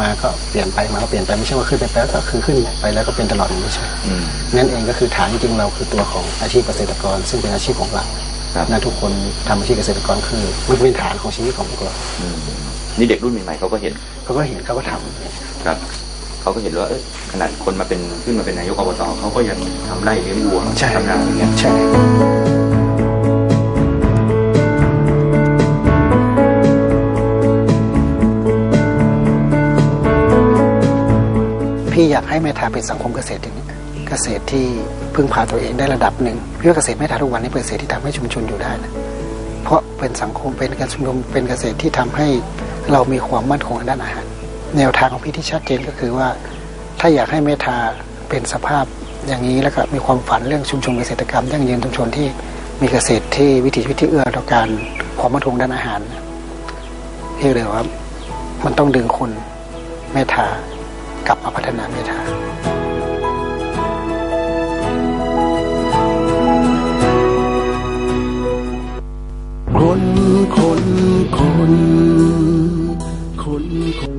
มาก็เปลี่ยนไปมาก็เปลี่ยนไปไม่ใช่ว่าขึ้นไปแล้วก็คือขึ้นไปแล้วก็เป็นตลอดไม่ใช่อืมนั่นเองก็คือฐานจริงๆเราคือตัวของอาชีพเกษตรกร ซึ่งเป็นอาชีพของเราครับนะทุกคนทำอาชีพเกษตรกรคือมันเป็นฐานของชีวิตของพวกเราอืมนี่เด็กรุ่นใหม่ๆเขาก็เห็นเขาก็เห็นเขาก็ทำครับเขาก็เห็นว่าเอ้ยขนาดคนมาเป็นขึ้นมาเป็นนายกอบตเขาก็ยังทำไร่เลี้ยงวัวใช่ทำนาอย่างเงี้ยใช่ พี่อยากให้แม่ทาเป็นสังคมเกษตรอย่างนี้เกษตรที่พึ่งพาตัวเองได้ระดับหนึ่งเพี่ว่าเกษตรแม่ทาทุกวันนี้เป็นเกษตรที่ทำให้ชุมชนอยู่ได้นะเพราะเป็นสังคมเป็นการชุมนุมเป็นเกษตรที่ทำให้เรามีความมั่นคงด้านอาหาร แนวทางของพี่ที่ชัดเจนก็คือว่า ถ้าอยากให้เมทาเป็นสภาพอย่างนี้แล้วก็มีความฝันเรื่องชุมชนเกษตรกรรมยั่งยืนชุมชนที่มีเกษตรที่วิถีชีวิตที่เอื้อต่อการความมั่นคงด้านอาหารพี่เลยว่ามันต้องดึงคนเมทา กลับมาพัฒนาเมทาคนคนคนคนคน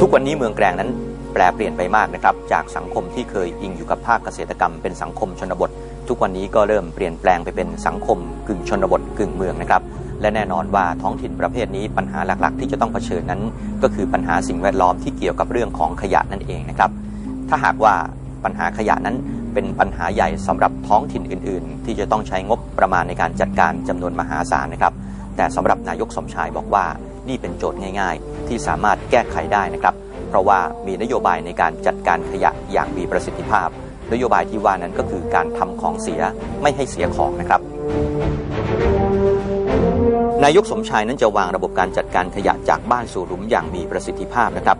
ทุกวันนี้เมืองแกลงนั้นแปลเปลี่ยนไปมากนะครับ จากสังคมที่เคยอิงอยู่กับภาคเกษตรกรรมเป็นสังคมชนบท ทุกวันนี้ก็เริ่มเปลี่ยนแปลงไปเป็นสังคมกึ่งชนบทกึ่งเมืองนะครับ และแน่นอนว่าท้องถิ่นประเภทนี้ปัญหาหลักๆ ที่จะต้องเผชิญนั้น ก็คือปัญหาสิ่งแวดล้อมที่เกี่ยวกับเรื่องของขยะนั่นเองนะครับ ถ้าหากว่าปัญหาขยะนั้นเป็นปัญหาใหญ่สำหรับท้องถิ่นอื่น ๆ ที่จะต้องใช้งบประมาณในการจัดการจำนวนมหาศาลนะครับ แต่สำหรับนายกสมชายบอกว่านี่เป็นโจทย์ง่าย ๆ ที่สามารถแก้ไขได้นะครับ เพราะว่ามีนโยบายในการจัดการขยะอย่างมีประสิทธิภาพ นโยบายที่ว่านั้นก็คือการทำของเสียไม่ให้เสียของนะครับ นายกสมชายนั้นจะวางระบบการจัดการขยะจากบ้านสู่หลุมอย่างมีประสิทธิภาพนะครับ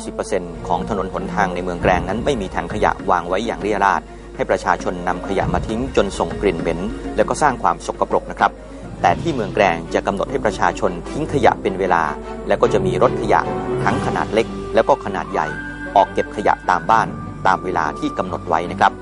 90%ของถนนหนทางในเมืองแกลงนั้นไม่มีถังขยะวางไว้อย่างเรียราดให้ประชาชนนำขยะมาทิ้งจนส่งกลิ่นเหม็น แล้วก็สร้างความสกปรกนะครับแต่ที่เมืองแกลงจะกำหนดให้ประชาชนทิ้งขยะเป็นเวลา แล้วก็จะมีรถขยะทั้งขนาดเล็ก แล้วก็ขนาดใหญ่ ออกเก็บขยะตามบ้าน ตามเวลาที่กำหนดไว้นะครับ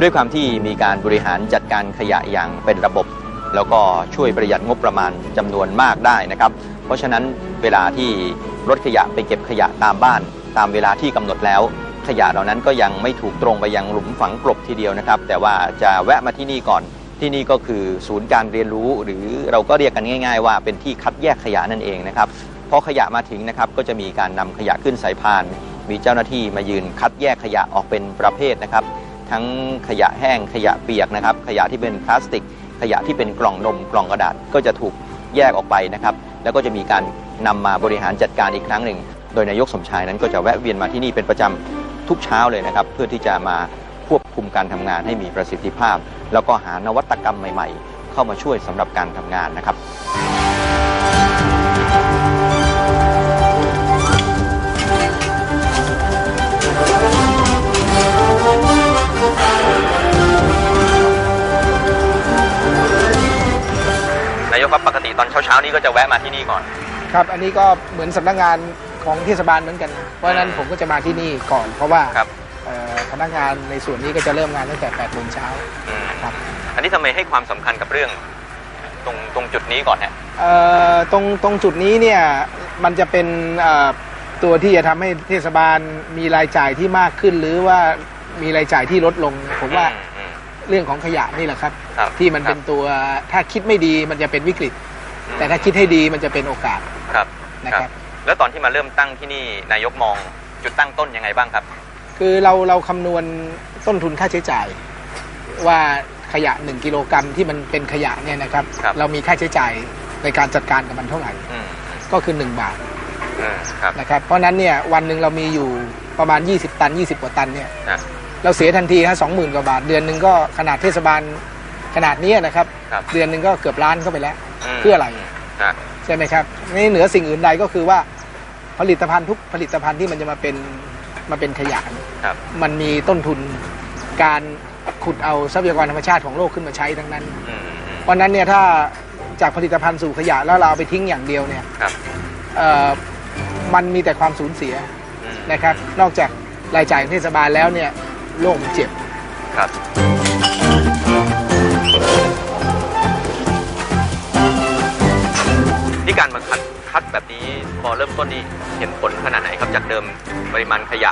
ด้วยความที่มีการบริหารจัดการขยะอย่างเป็นระบบ แล้วก็ช่วยประหยัดงบประมาณจำนวนมากได้นะครับ เพราะฉะนั้นเวลาที่รถขยะไปเก็บขยะตามบ้าน ตามเวลาที่กำหนดแล้ว ขยะเหล่านั้นก็ยังไม่ถูกตรงไปยังหลุมฝังกลบทีเดียวนะครับ แต่ว่าจะแวะมาที่นี่ก่อนที่นี่ก็คือศูนย์การเรียนรู้ หรือเราก็เรียกกันง่าย ๆ ว่าเป็นที่คัดแยกขยะนั่นเองนะครับพอขยะมาถึงนะครับก็จะมีการนำขยะขึ้นสายพาน มีเจ้าหน้าที่มายืนคัดแยกขยะออกเป็นประเภทนะครับ ทั้งขยะแห้งขยะเปียกนะครับ ขยะที่เป็นพลาสติก ขยะที่เป็นกล่องนมกล่องกระดาษก็จะถูกแยกออกไปนะครับ แล้วก็จะมีการนำมาบริหารจัดการอีกครั้งหนึ่ง โดยนายกสมชายนั้นก็จะแวะเวียนมาที่นี่เป็นประจำทุกเช้าเลยนะครับ เพื่อที่จะมาควบคุมการทำงานให้มีประสิทธิภาพ แล้วก็หานวัตกรรมใหม่ ๆ เข้ามาช่วยสำหรับการทำงานนะครับ นายกครับปกติตอนเช้าๆนี้ก็จะแวะมาที่นี่ก่อน ครับ อันนี้ก็เหมือนสำนักงาน ของเทศบาลเหมือนกัน เพราะฉะนั้นอืมผมก็จะมาที่นี่ก่อน เพราะว่าครับเอ่อพนักงานในส่วนนี้ก็จะเริ่มงานตั้งแต่8โมงเช้าอืมครับอันนี้ทำไมให้ความสำคัญกับเรื่อง ตรงตรงจุดนี้ก่อนฮะ เอ่อตรงตรงจุดนี้เนี่ยมันจะเป็นเอ่อตัวที่จะทำให้เทศบาลมีรายจ่ายที่มากขึ้น หรือว่ามีรายจ่ายที่ลดลง ผมว่าอืมอืมเรื่องของขยะนี่แหละครับครับที่มันเป็นตัวถ้าคิดไม่ดีมันจะเป็นวิกฤตอืมแต่ถ้าคิดให้ดีมันจะเป็นโอกาสครับ นะครับ แล้วตอนที่มาเริ่มตั้งที่นี่นายกมองจุดตั้งต้นยังไงบ้างครับ คือเราเราคำนวณต้นทุนค่าใช้จ่าย ว่าขยะ 1 กิโลกรัมที่มันเป็นขยะเนี่ยนะครับ ครับ เรามีค่าใช้จ่ายในการจัดการกับมันเท่าไหร่ อืมก็คือ 1 บาทอืมครับนะครับเพราะฉะนั้นเนี่ยวันหนึ่งเรามีอยู่ประมาณ 20 ตัน 20 กว่าตันเนี่ยครับเราเสียทันทีฮะสองหมื่นกว่าบาท เดือนหนึ่งก็ขนาดเทศบาลขนาดเนี้ยนะครับ ครับ เดือนหนึ่งก็เกือบล้านเข้าไปแล้ว มเพื่ออะไรครับใช่ไหมครับนี่เหนือสิ่งอื่นใดก็คือว่าผลิตภัณฑ์ทุกผลิตภัณฑ์ที่มันจะมาเป็นมาเป็นขยะเนี่ยครับ มันมีต้นทุนการขุดเอาทรัพยากรธรรมชาติของโลกขึ้นมาใช้ทั้งนั้นอืมอืมเพราะฉะนั้นเนี่ยถ้าจากผลิตภัณฑ์สู่ขยะแล้วเราเอาไปทิ้งอย่างเดียวเนี่ยครับเอ่อมันมีแต่ความสูญเสียอืมนะครับ นอกจากรายจ่ายของเทศบาลแล้วเนี่ยโลกมันเจ็บครับ ที่การมาคัดคัดแบบนี้พอเริ่มต้นนี้เห็นผลขนาดไหนครับจากเดิมปริมาณขยะ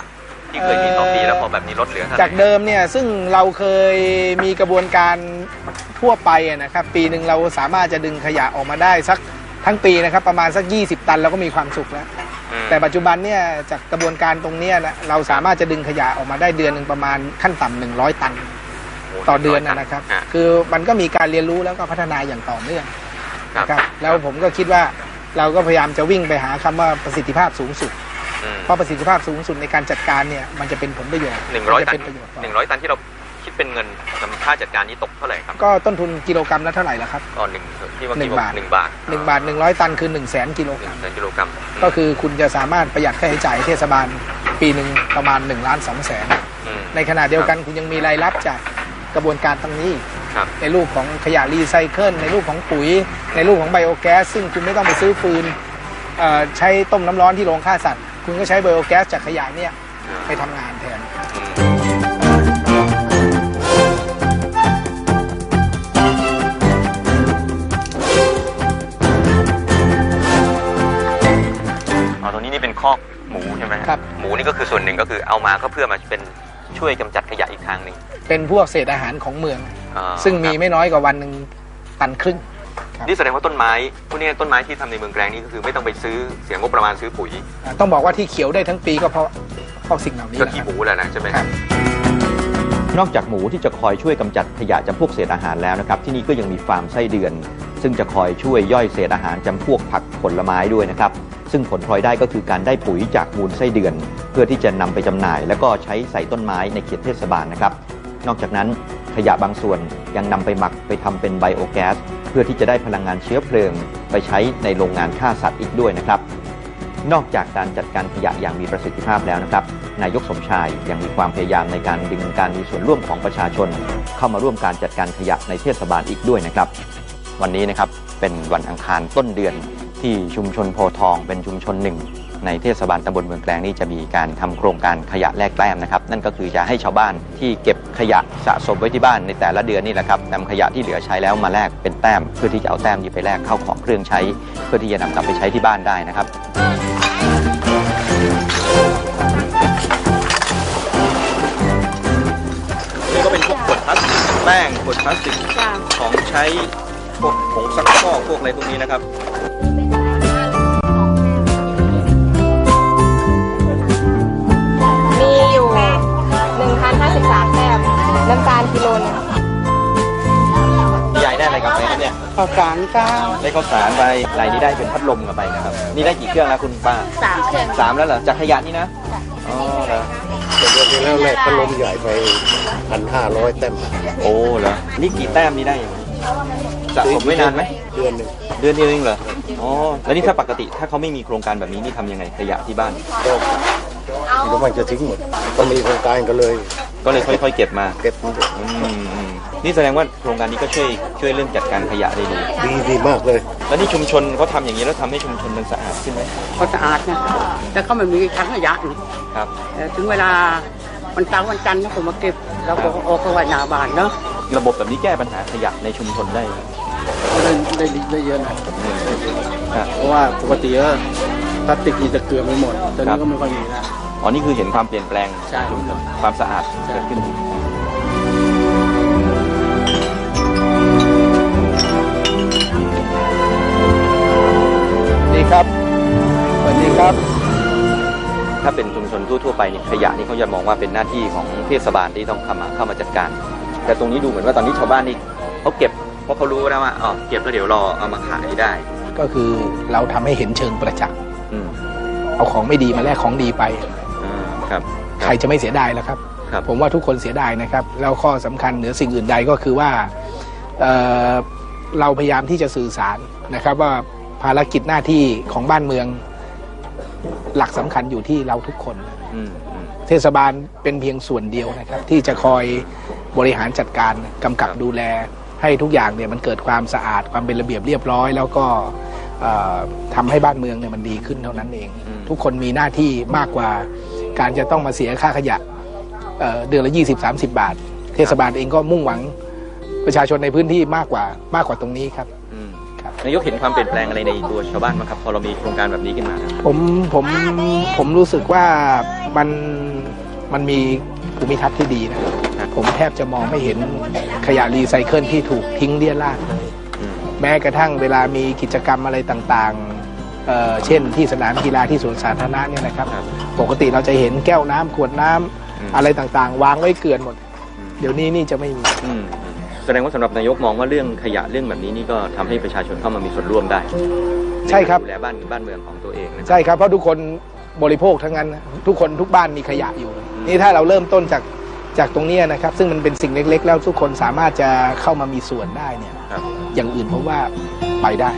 ที่เคยมีต่อปีแล้วพอแบบนี้ลดเหลือเท่าไหร่จากเดิมเนี่ยซึ่งเราเคยมีกระบวนการทั่วไปอะนะครับปีหนึ่งเราสามารถจะดึงขยะออกมาได้สักทั้งปีนะครับประมาณสัก 20 ตันเราก็มีความสุขแล้วอืมแต่ปัจจุบันเนี่ยจากกระบวนการตรงเนี้ยนะเราสามารถจะดึงขยะออกมาได้เดือนหนึ่งประมาณขั้นต่ำ100ตันโอ้ต่อเดือนยนะนะครับอะคือมันก็มีการเรียนรู้แล้วก็พัฒนาอย่างต่อเนื่อง ครับนะครับแล้วผมก็คิดว่าเราก็พยายามจะวิ่งไปหาคำว่าประสิทธิภาพสูงสุด อืมเพราะประสิทธิภาพสูงสุดในการจัดการเนี่ยมันจะเป็นผลประโยชน์หนึ่งร้อยมัจะตันเป็นประโยชน์ต่อหนึ่งร้อยตันที่เราคิดเป็นเงินค่าจัดการนี้ตกเท่าไหร่ครับก็ต้นทุนกิโลกรัมละเท่าไหร่ละครับก็หนึ่งที่ว่าหนึ่งกี่บาท หนึ่งบาทหนึ่งบาทหนึ่งร้อยตันคือหนึ่งแสนกิโลหกรันึ่งม แสนกิโลกรัมก็คือคุณจะสามารถประหยัดค่าใช้จ่ายเทศบาลปีหนึ่งประมาณ1ล้าน2แสนม ในขณะเดียวกันคุณยังมีรายรับจาก กระบวนการตรงนี้ ครับ ในรูปของขยะรีไซเคิลในรูปของปุ๋ย ในรูปของไบโอแก๊สซึ่งคุณไม่ต้องไปซื้อฟืนเอ่อใช้ต้มน้ำร้อนที่โรงฆ่าสัตว์ คุณก็ใช้ไบโอแก๊สจากขยะเนี่ยไปทำงานแทนอืมอ๋อตรงนี้นี่เป็นคอกหมูใช่ไหมฮะครับ หมูนี่ก็คือส่วนหนึ่งก็คือเอามาก็เพื่อมาเป็น ช่วยกำจัดขยะอีกทางหนึ่งเป็นพวกเศษอาหารของเมือง อ่าซึ่งมีครับไม่น้อยกว่าวันหนึ่งตันครึ่ง ครับ นี่แสดงว่าต้นไม้พวกนี้ต้นไม้ที่ทำในเมืองแกลงนี่ก็คือไม่ต้องไปซื้อเสียงบประมาณซื้อปุ๋ยอ่าต้องบอกว่าที่เขียวได้ทั้งปีก็เพราะเพราะสิ่งเหล่านี้ก็แหละขี้ครับหมูแหละนะใช่ไหมครับ นอกจากหมูที่จะคอยช่วยกำจัดขยะจำพวกเศษอาหารแล้วนะครับ ที่นี่ก็ยังมีฟาร์มไส้เดือน ซึ่งจะคอยช่วยย่อยเศษอาหารจำพวกผักผลไม้ด้วยนะครับ ซึ่งผลพลอยได้ก็คือการได้ปุ๋ยจากมูลไส้เดือน เพื่อที่จะนำไปจำหน่าย แล้วก็ใช้ใส่ต้นไม้ในเขตเทศบาลนะครับ นอกจากนั้นขยะบางส่วนยังนำไปหมักไปทำเป็นไบโอแก๊สเพื่อที่จะได้พลังงานเชื้อเพลิง ไปใช้ในโรงงานฆ่าสัตว์อีกด้วยนะครับนอกจากการจัดการขยะอย่างมีประสิทธิภาพแล้วนะครับ นายกสมชายยังมีความพยายามในการดึงการมีส่วนร่วมของประชาชน เข้ามาร่วมการจัดการขยะในเทศบาลอีกด้วยนะครับ วันนี้นะครับเป็นวันอังคารต้นเดือน ที่ชุมชนโพธิ์ทองเป็นชุมชนหนึ่ง ในเทศบาลตำบลเมืองแกลงนี่จะมีการทำโครงการขยะแลกแต้มนะครับ นั่นก็คือจะให้ชาวบ้านที่เก็บขยะสะสมไว้ที่บ้านในแต่ละเดือนนี่แหละครับนำขยะที่เหลือใช้แล้วมาแลกเป็นแต้ม เพื่อที่จะเอาแต้มนี้ไปแลกเข้าของเครื่องใช้ เพื่อที่จะนำกลับไปใช้ที่บ้านได้นะครับนี่ก็เป็นพวกขวดพลาสติกแป้งขวดพลาสติกจ้ะของใช้พวกผงซักฟอกพวกอะไรพวกนี้นะครับ น้ำตาลกิโลหนึงใหญ่ได้อะไรกลับไปครับเนี่ยข้าวสารเจ้าได้ข้าวสารไปลายนี้ได้เป็นพัดลมกลับไปนะครับ นี่ได้กี่เครื่องแล้วคุณป้าสามเครื่องสามแล้วเหรอจากขยะนี่นะอ๋อเหรอเดือนที่แล้วแรกพัดลมใหญ่ไปพันห้าร้อยเต็มโอ้เหรอนี่กี่แต้มนี่ได้อย่างนี้ สะสมไว้นานไหมเดือนหนึ่งเดือนเดียวเองเหรออ๋อแล้วนี่ถ้าปกติถ้าเขาไม่มีโครงการแบบนี้นี่ทำยังไงขยะที่บ้าน ก็ก็มันจะทิ้งหมดก็มีโครงการก็เลยก็เลยค่อย ๆ เก็บมาเก็บมันอืมอืมนี่แสดงว่าโครงการนี้ก็ช่วยช่วยเรื่องจัดการขยะได้ดี ดีดีมากเลยแล้วนี่ชุมชนเขาทำอย่างนี้แล้วทำให้ชุมชนมันสะอาดขึ้นไหมเขาสะอาดนะแต่เขาไม่มีทั้งขยะนี่ครับแต่ถึงเวลาวันเสาร์วันจันทร์นะผมมาเก็บเราก็ออกไปไว้หน้าบ้านเนาะ ระบบแบบนี้แก้ปัญหาขยะในชุมชนได้ไหมได้ได้ได้เยอะนะครับเพราะว่าปกติก็พลาสติกนี่จะเกลือไปหมดตอนนี้ก็ไม่ค่อยมีแล้วอ๋อนี่คือเห็นความเปลี่ยนแปลงใช่ชุมชนความสะอาดใช่เกิดขึ้นดีครับสวัสดีครับ ถ้าเป็นชุมชนทั่วๆไปเนี่ยขยะนี่เขาจะมองว่าเป็นหน้าที่ของเทศบาลที่ต้องเข้ามาเข้ามาจัดการ แต่ตรงนี้ดูเหมือนว่าตอนนี้ชาวบ้านนี่เขาเก็บเพราะเขารู้นะว่าอ๋อเก็บแล้วเดี๋ยวรอเอามาขายได้ ก็คือเราทำให้เห็นเชิงประจักษ์อืมเอาของไม่ดีมาแลกของดีไป อ่าครับ ใครจะไม่เสียดายล่ะครับ ครับ ผมว่าทุกคนเสียดายนะครับ แล้วข้อสำคัญเหนือสิ่งอื่นใดก็คือว่าเอ่อเราพยายามที่จะสื่อสารนะครับ ว่าภารกิจหน้าที่ของบ้านเมือง หลักสำคัญอยู่ที่เราทุกคน อืมอืมเทศบาลเป็นเพียงส่วนเดียวนะครับ ที่จะคอย บริหารจัดการกำกับดูแล ให้ทุกอย่างเนี่ยมันเกิดความสะอาดความเป็นระเบียบเรียบร้อย แล้วก็เอ่อทำให้บ้านเมืองเนี่ยมันดีขึ้นเท่านั้นเองอืมทุกคนมีหน้าที่มากกว่า การจะต้องมาเสียค่าขยะเอ่อเดือนละ 20-30 บาท เทศบาลเองก็มุ่งหวังประชาชนในพื้นที่มากกว่ามากกว่าตรงนี้ครับ อืมครับ นายกเห็นความเปลี่ยนแปลงอะไรในตัวชาวบ้านบ้างครับ พอเรามีโครงการแบบนี้ขึ้นมาครับผมผมผมรู้สึกว่ามันมันมีภูมิทัศน์ที่ดีนะครับ ผมแทบจะมองไม่เห็นขยะรีไซเคิลที่ถูกทิ้งเลี่ยราดเลยอืมแม้กระทั่งเวลามีกิจกรรมอะไรต่างๆเอ่อเช่น ที่สนามกีฬาที่สวนสาธารณะเนี่ยนะครับครับปกติเราจะเห็นแก้วน้ำขวดน้ำอืมอะไรต่างๆ วางไว้เกลื่อนหมดอืมเดี๋ยวนี้นี่จะไม่มีอืมอืมแสดงว่าสำหรับนายกมองว่าเรื่องขยะเรื่องแบบนี้นี่ก็ทำให้ประชาชนเข้ามามีส่วนร่วมได้ ใช่ครับนกาดูแลบ้านบ้านเมืองของตัวเองนะใช่ครับเพราะทุกคนบริโภคทั้งนั้นนะทุกคนทุกบ้านมีขยะอยู่ นี่ถ้าเราเริ่มต้นจาก จากตรงเนี้ยนะครับ ซึ่งมันเป็นสิ่งเล็ก ๆ แล้วทุกคนสามารถจะเข้ามามีส่วนได้เนี่ยครับอย่างอื่นผมว่าไปได้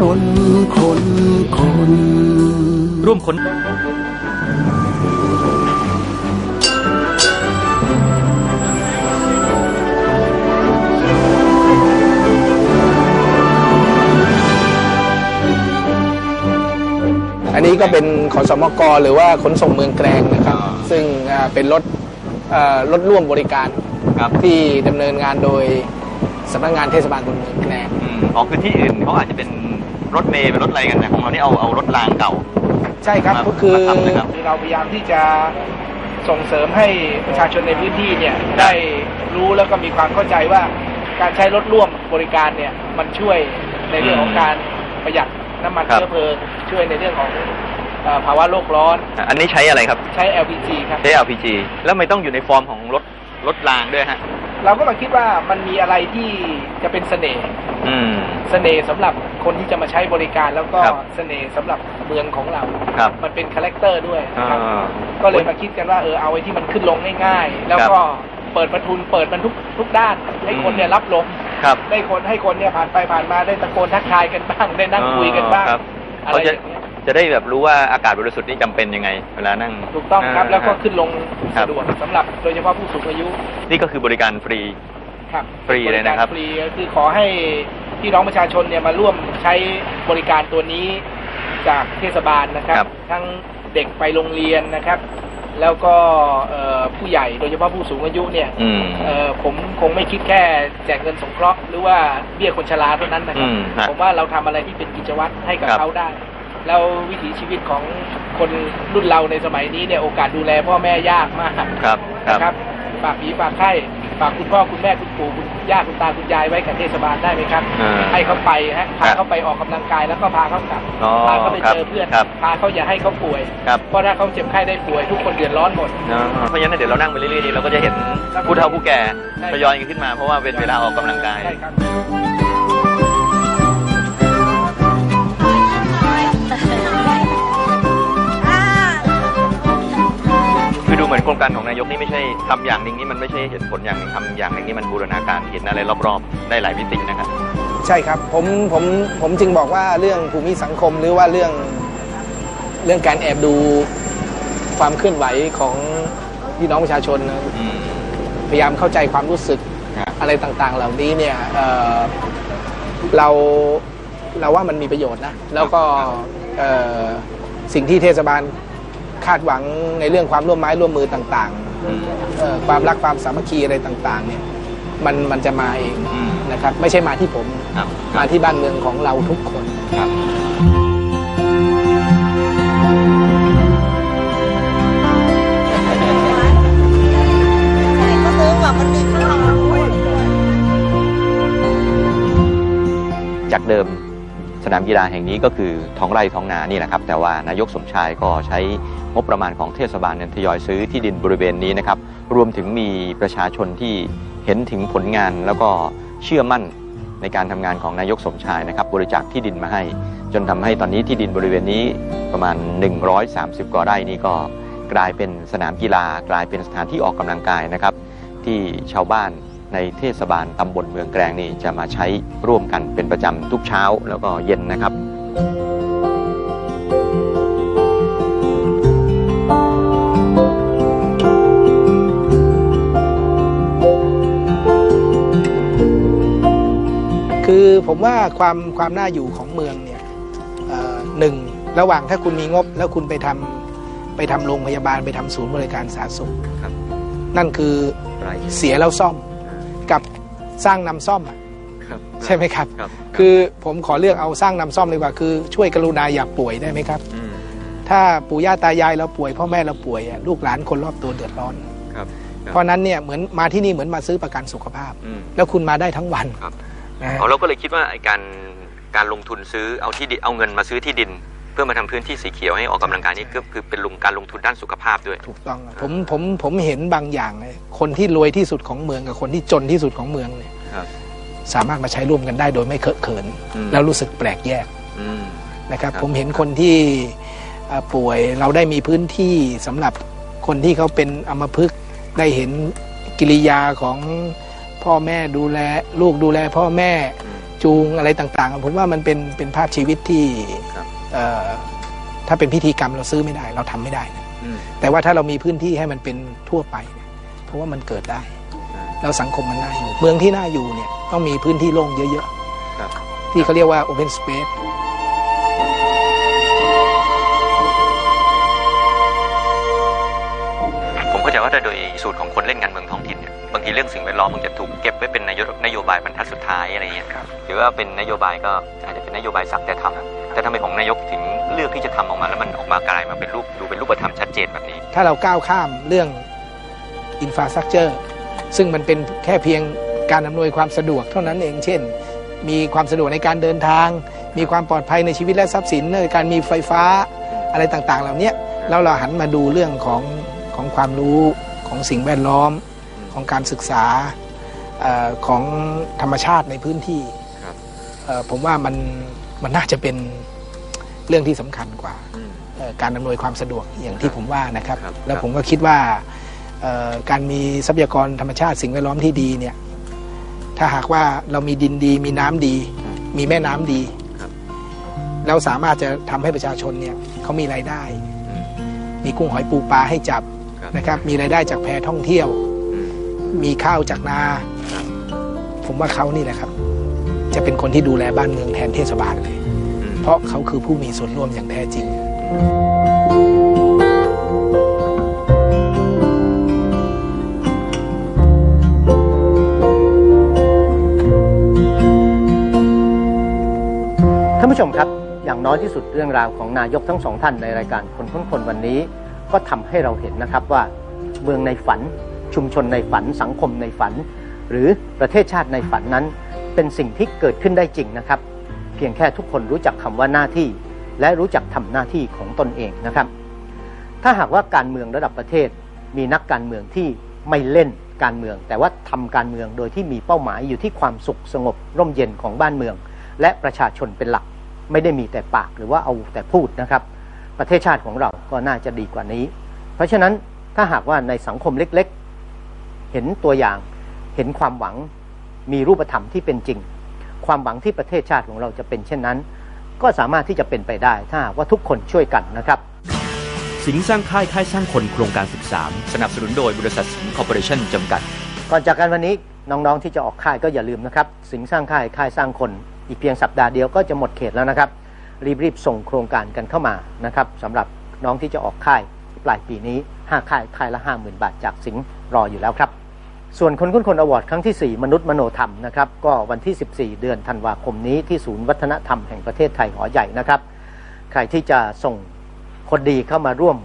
คนคนคนร่วมค้น นนี้ก็เป็นขอสมกหรือว่าขนส่งเมืองแกลงนะครับอ่าซึ่งอ่าเป็นรถเอ่อรถร่วมบริการครับที่ดำเนินงานโดยสำนักงานเทศบาลตำบลเมืองแกลงอืมอ๋อคือที่อื่นเขาอาจจะเป็นรถเมล์เป็นรถอะไรกันแต่ของเรานี่เอาเอารถรางเก่า ใช่ครับมาก็คือมาทำเลยครับเราพยายามที่จะส่งเสริมให้ประชาชนในพื้นที่เนี่ยได้รู้แล้วก็มีความเข้าใจว่าการใช้รถร่วมบริการเนี่ยมันช่วยในเรื่องของการประหยัด น้ำมันครับ เชื้อเพลิงช่วยในเรื่องของเอ่อภาวะโลกร้อนอันนี้ใช้อะไรครับ ใช้ LPG ครับ ใช้ LPG แล้วไม่ต้องอยู่ในฟอร์มของรถรถรางด้วยฮะ เราก็มาคิดว่ามันมีอะไรที่จะเป็นเสน่ห์อืม เสน่ห์สำหรับคนที่จะมาใช้บริการแล้วก็ครับ เสน่ห์สำหรับเมืองของเรา ครับมันเป็นคาแรคเตอร์ด้วยอ่นะครับาก็เลยมาคิดกันว่าเออเอาไว้ที่มันขึ้นลงง่ายๆ แล้วก็เปิดประทุนเปิดมันทุกทุกด้าน ให้คนเนี่ยรับลม ครับได้คนให้คนเนี่ยผ่านไปผ่านมาได้ตะโกนทักทายกันบ้างได้นั่งคุยกันบ้างครับอะไรเขาอจะย่างเงี้ยจะได้แบบรู้ว่าอากาศบริสุทธิ์นี่จำเป็นยังไง เวลานั่งถูกต้องครับาแล้วก็ขึ้นลงครับสะดวกสำหรับโดยเฉพาะผู้สูงอายุนี่ก็คือบริการฟรี ครับฟรีเลยนะครับ ฟรีก็คือขอให้พี่น้องประชาชนเนี่ยมาร่วมใช้บริการตัวนี้จากเทศบาลนะครับ ครับ ทั้งเด็กไปโรงเรียนนะครับ แล้วก็เอ่อผู้ใหญ่โดยเฉพาะผู้สูงอายุเนี่ยอืมเอ่อผมคงไม่คิดแค่แจกเงินสงเคราะห์หรือว่าเบี้ยคนชราเท่านั้นนะครับอืมฮะผมว่าเราทำอะไรที่เป็นกิจวัตรให้กับครับเขาได้ แล้ววิถีชีวิตของคนรุ่นเราในสมัยนี้เนี่ยโอกาสดูแลพ่อแม่ยากมากครับครับนะครับฝากผีฝากไข้ ฝากคุณพ่อคุณแม่คุณปู่คุณย่าคุณตาคุณยายไว้กับเทศบาลได้ไหมครับ อ่าให้เขาไปฮะครัพาบเขาไปออกกำลังกายแล้วก็พาเขากลับอ๋อพาเขาไปครับเจอเพื่อนครับ พาเขาอย่าให้เขาป่วย ครับเพราะถ้าเขาเจ็บไข้ได้ป่วยทุกคนเดือดร้อนหมดอ่าเพราะฉะนั้นเดี๋ยวเรานั่งไปเรื่อยๆนี่เราก็จะเห็นผู้เฒ่าผู้แก่ใช่ทยอยกันขึ้นมาเพราะว่าเป็นเวลาออกกำลังกาย ใช่ครับ คือดูเหมือนโครงการของนายกนี่ไม่ใช่ทำอย่างหนึ่งนี่มันไม่ใช่เห็นผลอย่างหนึ่งทำอย่างหนึ่งนี่มันบูรณาการเห็นอะไรรอบๆได้หลายมิตินะครับ ใช่ครับผมผมผมจึงบอกว่าเรื่องภูมิสังคมหรือว่าเรื่องเรื่องการแอบดูความเคลื่อนไหวของพี่น้องประชาชนนะอืมพยายามเข้าใจความรู้สึกครับอะไรต่างๆ เหล่านี้เนี่ยเอ่อเราเราว่ามันมีประโยชน์นะ แล้วก็เอ่อสิ่งที่เทศบาล คาดหวังในเรื่องความร่วมไม้ร่วมมือต่างอืมๆเอ่อความรักความสามัคคีอะไรต่างๆเนี่ยมันมันจะมาเองอืมนะครับ ไม่ใช่มาที่ผมครับมาที่บ้านเมืองของเราทุกคนครับก็ซื้อแบบมันมีข้างในด้วยจากเดิม สนามกีฬาแห่งนี้ก็คือท้องไร่ท้องนานี่แหละครับ แต่ว่านายกสมชายก็ใช้งบประมาณของเทศบาลเนี่ยทยอยซื้อที่ดินบริเวณนี้นะครับ รวมถึงมีประชาชนที่เห็นถึงผลงานแล้วก็เชื่อมั่นในการทำงานของนายกสมชายนะครับ บริจาคที่ดินมาให้ จนทำให้ตอนนี้ที่ดินบริเวณนี้ประมาณ 130 กว่าไร่นี่ก็กลายเป็นสนามกีฬา กลายเป็นสถานที่ออกกำลังกายนะครับ ที่ชาวบ้าน ในเทศบาลตำบลเมืองแกลงนี่จะมาใช้ร่วมกันเป็นประจำทุกเช้าแล้วก็เย็นนะครับคือผมว่าความความน่าอยู่ของเมืองเนี่ยเอ่อหนึ่งระหว่างถ้าคุณมีงบแล้วคุณไปทำไปทำโรงพยาบาลไปทำศูนย์บริการสาธารณสุขครับนั่นคือไรเสียแล้วซ่อมกับ สร้างนำซ่อมอะครับใช่ไหมครับ ครับคือผมขอเลือกเอาสร้างนำซ่อมดีกว่าคือช่วยกรุณาอย่าป่วยได้ไหมครับอืมถ้าปู่ย่าตายายเราป่วยพ่อแม่เราป่วยอะลูกหลานคนรอบตัวเดือดร้อน ครับเพราะฉะนั้นเนี่ยเหมือนมาที่นี่เหมือนมาซื้อประกันสุขภาพ อืม แล้วคุณมาได้ทั้งวันครับ นะฮะ อ๋อเราก็เลยคิดว่าไอ้การการลงทุนซื้อเอาที่ดินเอาเงินมาซื้อที่ดิน เพื่อมาทำพื้นที่สีเขียวให้ออกกำลังกายนี่ก็คือเป็นลงการลงทุนด้านสุขภาพด้วย ถูกต้องอะผมผมผมเห็นบางอย่างเลยคนที่รวยที่สุดของเมืองกับคนที่จนที่สุดของเมืองเนี่ยครับสามารถมาใช้ร่วมกันได้โดยไม่เคอะเขินอืมแล้วรู้สึกแปลกแยกอืมนะครับครับ ผมเห็นคนที่เอ่อป่วยเราได้มีพื้นที่สำหรับคนที่เขาเป็นอัมพฤกษ์ได้เห็นกิริยาของพ่อแม่ดูแลลูกดูแลพ่อแม่อืมจูงอะไรต่างๆ ผมว่ามันเป็นเป็นภาพชีวิตที่ครับเอ่อ ถ้าเป็นพิธีกรรมเราซื้อไม่ได้ เราทำไม่ได้นะอืมแต่ว่าถ้าเรามีพื้นที่ให้มันเป็นทั่วไปเนี่ยเพราะว่ามันเกิดได้อ่าแล้วสังคมมันน่าอยู่ เมืองที่น่าอยู่เนี่ยต้องมีพื้นที่โล่งเยอะครับๆที่เขาเรียกว่า open space ผมเข้าใจว่าถ้าโดยสูตรของคนเล่นงานเมืองท้องถิ่นเนี่ย บางทีเรื่องสิ่งแวดล้อมมันจะถูกเก็บไว้เป็นนโยนโยบายบรรทัดสุดท้ายอะไรเงี้ยหรือว่าเป็นนโยบายก็อาจจะเป็นนโยบายสักแต่ทำแต่ทำไมของนายกถึงเลือกที่จะทำออกมาแล้วมันออกมากลายมาเป็นรูปดูเป็นรูปธรรมชัดเจนแบบนี้ ถ้าเราก้าวข้ามเรื่อง infrastructure ซึ่งมันเป็นแค่เพียงการอำนวยความสะดวกเท่านั้นเองเช่น มีความสะดวกในการเดินทาง มีความปลอดภัยในชีวิตและทรัพย์สินในการมีไฟฟ้าอะไรต่างๆ เหล่านี้แล้วเราหันมาดูเรื่องของของความรู้ของสิ่งแวดล้อม ของการศึกษาเออของธรรมชาติในพื้นที่ครับเอ่อผมว่ามันมันน่าจะเป็นเรื่องที่สำคัญกว่าอืมเอ่อการอำนวยความสะดวกอย่างที่ผมว่านะครับครับแล้วครับผมก็คิดว่าเอ่อการมีทรัพยากรธรรมชาติสิ่งแวดล้อมที่ดีเนี่ยถ้าหากว่าเรามีดินดี มีน้ำดี มีแม่น้ำดีครับเราสามารถจะทำให้ประชาชนเนี่ยเขามีรายได้อืมมีกุ้งหอยปูปลาให้จับครับนะครับ มีรายได้จากแพท่องเที่ยวอื มีข้าวจากนา ผมว่าเขานี่แหละครับ จะเป็นคนที่ดูแลบ้านเมืองแทนเทศบาลเลย เพราะเขาคือผู้มีส่วนร่วมอย่างแท้จริงท่านผู้ชมครับ อย่างน้อยที่สุดเรื่องราวของนายกทั้งสองท่านในรายการคนค้นคนวันนี้ ก็ทำให้เราเห็นนะครับว่าเมืองในฝัน ชุมชนในฝันสังคมในฝัน หรือประเทศชาติในฝันนั้น เป็นสิ่งที่เกิดขึ้นได้จริงนะครับ เพียงแค่ทุกคนรู้จักคำว่าหน้าที่ และรู้จักทำหน้าที่ของตนเองนะครับ ถ้าหากว่าการเมืองระดับประเทศ มีนักการเมืองที่ไม่เล่นการเมือง แต่ว่าทำการเมืองโดยที่มีเป้าหมายอยู่ที่ความสุขสงบ ร่มเย็นของบ้านเมือง และประชาชนเป็นหลัก ไม่ได้มีแต่ปากหรือว่าเอาแต่พูดนะครับ ประเทศชาติของเราก็น่าจะดีกว่านี้ เพราะฉะนั้นถ้าหากว่าในสังคมเล็กๆ เห็นตัวอย่าง เห็นความหวังมีรูปธรรมที่เป็นจริง ความหวังที่ประเทศชาติของเราจะเป็นเช่นนั้น ก็สามารถที่จะเป็นไปได้ถ้าหากว่าทุกคนช่วยกันนะครับ สิงห์สร้างค่ายค่ายสร้างคนโครงการ13สนับสนุนโดยบริษัทสิงห์คอร์ปอเรชั่นจำกัด ก่อนจากกันวันนี้น้องๆที่จะออกค่ายก็อย่าลืมนะครับ สิงห์สร้างค่ายค่ายสร้างคนอีกเพียงสัปดาห์เดียวก็จะหมดเขตแล้วนะครับ รีบๆส่งโครงการกันเข้ามานะครับสำหรับน้องที่จะออกค่ายปลายปีนี้ 5 ค่ายค่ายละ 50,000 บาทจากสิงห์รออยู่แล้วครับ ส่วนคนคุ้นคนอวอร์ดครั้งที่ 4 มนุษย์มโนธรรมนะครับก็วันที่ 14 เดือนธันวาคมนี้ที่ศูนย์วัฒนธรรมแห่งประเทศไทยหอใหญ่นะครับ ใครที่จะส่งคนดีเข้ามาร่วม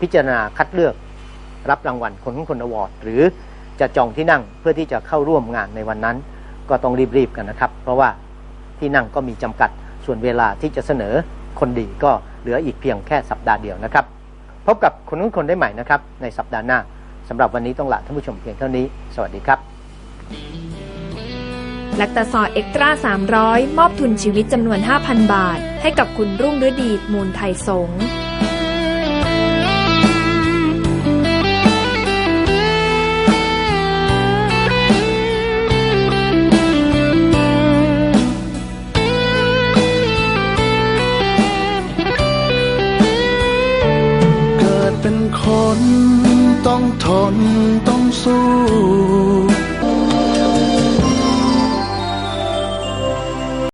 พิจารณาคัดเลือกรับรางวัลคนของคนอวอร์ดหรือจะจองที่นั่งเพื่อที่จะเข้าร่วมงานในวันนั้น ก็ต้องรีบๆกันนะครับ เพราะว่าที่นั่งก็มีจำกัดส่วนเวลาที่จะเสนอคนดีก็เหลืออีกเพียงแค่สัปดาห์เดียวนะครับ พบกับคนนู้นคนได้ใหม่นะครับในสัปดาห์หน้า สำหรับวันนี้ต้องลาท่านผู้ชมเพียงเท่านี้ สวัสดีครับลักตาซอยเอ็กตร้า300 มอบทุนชีวิตจำนวน 5,000 บาท ให้กับคุณรุ่งฤดีมูลไทยสงฆ์ ต้องทนต้องสู้